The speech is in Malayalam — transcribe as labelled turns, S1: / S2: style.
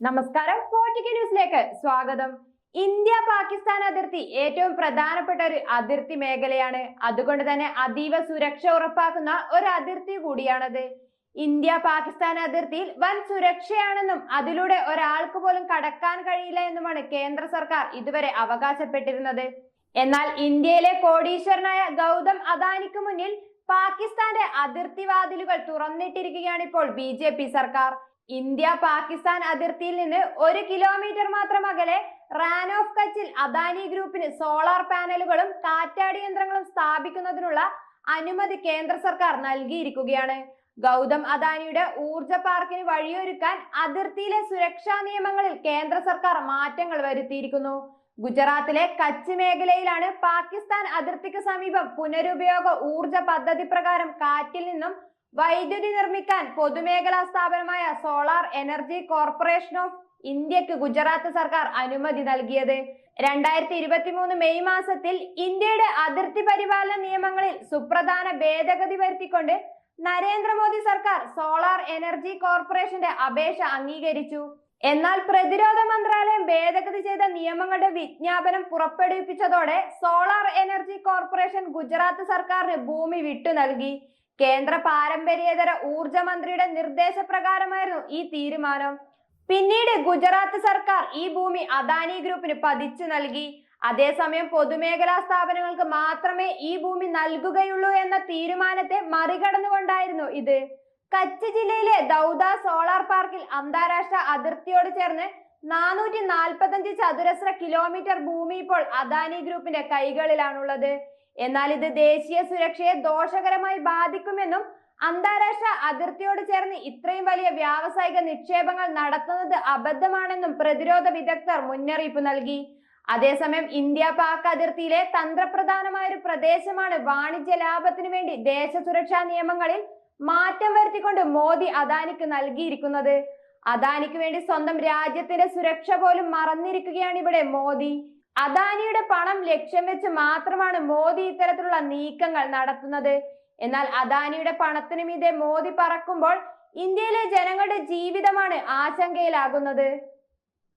S1: നമസ്കാരം. ഫോർട്ടിക്ക ന്യൂസിലേക്ക് സ്വാഗതം. ഇന്ത്യ പാകിസ്ഥാൻ അതിർത്തി ഏറ്റവും പ്രധാനപ്പെട്ട ഒരു അതിർത്തി മേഖലയാണ്. അതുകൊണ്ട് തന്നെ അതീവ സുരക്ഷ ഉറപ്പാക്കുന്ന ഒരു അതിർത്തി കൂടിയാണത്. ഇന്ത്യ പാകിസ്ഥാൻ അതിർത്തിയിൽ വൻ സുരക്ഷയാണെന്നും അതിലൂടെ ഒരാൾക്ക് പോലും കടക്കാൻ കഴിയില്ല എന്നുമാണ് കേന്ദ്ര സർക്കാർ ഇതുവരെ അവകാശപ്പെട്ടിരുന്നത്. എന്നാൽ ഇന്ത്യയിലെ കോടീശ്വരനായ ഗൗതം അദാനിക്ക് മുന്നിൽ പാകിസ്ഥാന്റെ അതിർത്തി വാതിലുകൾ തുറന്നിട്ടിരിക്കുകയാണ് ഇപ്പോൾ ബി സർക്കാർ. ഇന്ത്യ പാകിസ്ഥാൻ അതിർത്തിയിൽ നിന്ന് ഒരു കിലോമീറ്റർ മാത്രം അകലെ റാൻ ഓഫ് കച്ചിൽ അദാനി ഗ്രൂപ്പിന് സോളാർ പാനലുകളും കാറ്റാടി യന്ത്രങ്ങളും സ്ഥാപിക്കുന്നതിനുള്ള അനുമതി കേന്ദ്ര സർക്കാർ നൽകിയിരിക്കുകയാണ്. ഗൗതം അദാനിയുടെ ഊർജ പാർക്കിന് വഴിയൊരുക്കാൻ അതിർത്തിയിലെ സുരക്ഷാ നിയമങ്ങളിൽ കേന്ദ്ര സർക്കാർ മാറ്റങ്ങൾ വരുത്തിയിരിക്കുന്നു. ഗുജറാത്തിലെ കച്ച് മേഖലയിലാണ് പാകിസ്ഥാൻ അതിർത്തിക്ക് സമീപം പുനരുപയോഗ ഊർജ പദ്ധതി പ്രകാരം കാറ്റിൽ നിന്നും വൈദ്യുതി നിർമ്മിക്കാൻ പൊതുമേഖലാ സ്ഥാപനമായ സോളാർ എനർജി കോർപ്പറേഷൻ ഓഫ് ഇന്ത്യയ്ക്ക് ഗുജറാത്ത് സർക്കാർ അനുമതി നൽകിയത്. രണ്ടായിരത്തി ഇരുപത്തി മൂന്ന് മെയ് മാസത്തിൽ ഇന്ത്യയുടെ അതിർത്തി പരിപാലന നിയമങ്ങളിൽ സുപ്രധാന ഭേദഗതി വരുത്തിക്കൊണ്ട് നരേന്ദ്രമോദി സർക്കാർ സോളാർ എനർജി കോർപ്പറേഷന്റെ അപേക്ഷ അംഗീകരിച്ചു. എന്നാൽ പ്രതിരോധ മന്ത്രാലയം ഭേദഗതി ചെയ്ത നിയമങ്ങളുടെ വിജ്ഞാപനം പുറപ്പെടുവിപ്പിച്ചതോടെ സോളാർ എനർജി കോർപ്പറേഷൻ ഗുജറാത്ത് സർക്കാരിന് ഭൂമി വിട്ടു നൽകി. കേന്ദ്ര പാരമ്പര്യേതര ഊർജ മന്ത്രിയുടെ നിർദ്ദേശപ്രകാരമായിരുന്നു ഈ തീരുമാനം. പിന്നീട് ഗുജറാത്ത് സർക്കാർ ഈ ഭൂമി അദാനി ഗ്രൂപ്പിന് പതിച്ചു നൽകി. അതേസമയം പൊതുമേഖലാ സ്ഥാപനങ്ങൾക്ക് മാത്രമേ ഈ ഭൂമി നൽകുകയുള്ളൂ എന്ന തീരുമാനത്തെ മറികടന്നുകൊണ്ടായിരുന്നു ഇത്. കച്ച് ജില്ലയിലെ ദൗദ സോളാർ പാർക്കിൽ അന്താരാഷ്ട്ര അതിർത്തിയോട് ചേർന്ന് നാനൂറ്റി നാൽപ്പത്തഞ്ച് ചതുരശ്ര കിലോമീറ്റർ ഭൂമി ഇപ്പോൾ അദാനി ഗ്രൂപ്പിന്റെ കൈകളിലാണുള്ളത്. എന്നാൽ ഇത് ദേശീയ സുരക്ഷയെ ദോഷകരമായി ബാധിക്കുമെന്നും അന്താരാഷ്ട്ര അതിർത്തിയോട് ചേർന്ന് ഇത്രയും വലിയ വ്യാവസായിക നിക്ഷേപങ്ങൾ നടത്തുന്നത് അബദ്ധമാണെന്നും പ്രതിരോധ വിദഗ്ധർ മുന്നറിയിപ്പ് നൽകി. അതേസമയം ഇന്ത്യ പാക് അതിർത്തിയിലെ തന്ത്രപ്രധാനമായ ഒരു പ്രദേശമാണ് വാണിജ്യ ലാഭത്തിനു വേണ്ടി ദേശ സുരക്ഷാ നിയമങ്ങളിൽ മാറ്റം വരുത്തിക്കൊണ്ട് മോദി അദാനിക്ക് നൽകിയിരിക്കുന്നത്. അദാനിക്ക് വേണ്ടി സ്വന്തം രാജ്യത്തിന്റെ സുരക്ഷ പോലും മറന്നിരിക്കുകയാണ് ഇവിടെ മോദി. അദാനിയുടെ പണം ലക്ഷ്യം വെച്ച് മാത്രമാണ് മോദി ഇത്തരത്തിലുള്ള നീക്കങ്ങൾ നടത്തുന്നത്. എന്നാൽ അദാനിയുടെ പണത്തിനു മീതെ മോദി പറക്കുമ്പോൾ ഇന്ത്യയിലെ ജനങ്ങളുടെ ജീവിതമാണ് ആശങ്കയിലാകുന്നത്.